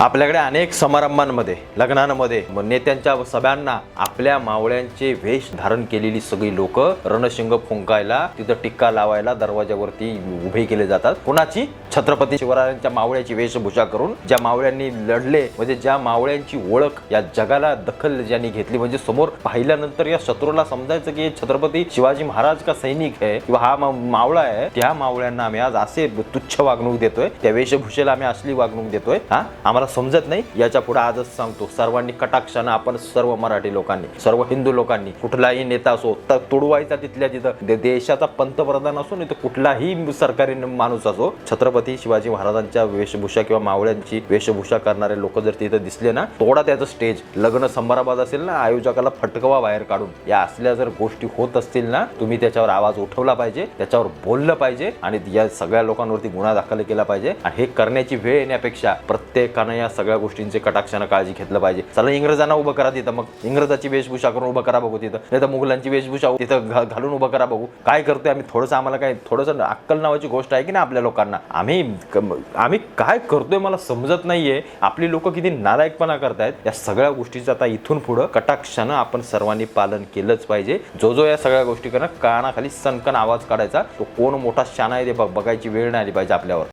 आपल्याकडे अनेक समारंभांमध्ये लग्नांमध्ये नेत्यांच्या सभ्यांना आपल्या मावळ्यांचे वेश धारण केलेली सगळी लोक रणशिंग फुंकायला तिथं टिक्का लावायला दरवाजावरती उभे केले जातात. कुणाची? छत्रपती शिवरायांच्या मावळ्याची वेशभूषा करून ज्या मावळ्यांनी लढले म्हणजे ज्या मावळ्यांची ओळख या जगाला दखल ज्यांनी घेतली म्हणजे समोर पाहिल्यानंतर या शत्रूला समजायचं की छत्रपती शिवाजी महाराज का सैनिक आहे किंवा हा मा- मावळा आहे त्या मावळ्यांना आम्ही आज असे तुच्छ वागणूक देतोय त्या वेशभूषेला आम्ही असली वागणूक देतोय. हा? आम्हाला समजत नाही. याच्यापुढे आजच सांगतो. सर्वांनी कटाक्षानं आपण सर्व मराठी लोकांनी सर्व हिंदू लोकांनी कुठलाही नेता असो तर तुडवायचा तिथल्या तिथं दे- देशाचा पंतप्रधान असो नाही तर कुठलाही सरकारी माणूस असो छत्रपती शिवाजी महाराजांच्या वेशभूषा किंवा मावळ्यांची वेशभूषा करणारे लोक जर तिथं दिसले ना थोडा त्याचं स्टेज लग्न समारंभात असेल ना आयोजकाला फटकवा बाहेर काढून. या असल्या जर गोष्टी होत असतील ना तुम्ही त्याच्यावर आवाज उठवला पाहिजे त्याच्यावर बोललं पाहिजे आणि या सगळ्या लोकांवरती गुन्हा दाखल केला पाहिजे. आणि हे करण्याची वेळ येण्यापेक्षा प्रत्येकानं या सगळ्या गोष्टींचे कटाक्षानं काळजी घेतलं पाहिजे. चला इंग्रजांना उभं करा तिथं. मग इंग्रजाची वेशभूषा करून उभं करा बघू तिथं. नाही तर मुघलांची वेशभूषा तिथं घालून उभं करा बघू. काय करतोय आम्ही? थोडंसं आम्हाला काय थोडंसं अक्कल नावाची गोष्ट आहे की ना आपल्या लोकांना? आम्ही आम्ही काय करतोय मला समजत नाहीये. आपली लोक किती नालायकपणा करतायत. या सगळ्या गोष्टीचं आता इथून पुढं कटाक्षानं आपण सर्वांनी पालन केलंच पाहिजे. जो जो या सगळ्या गोष्टी करणं कानाखाली सनकन आवाज काढायचा तो कोण मोठा शाना आहे ते बघ- बघायची वेळ नाही आली पाहिजे आपल्यावर.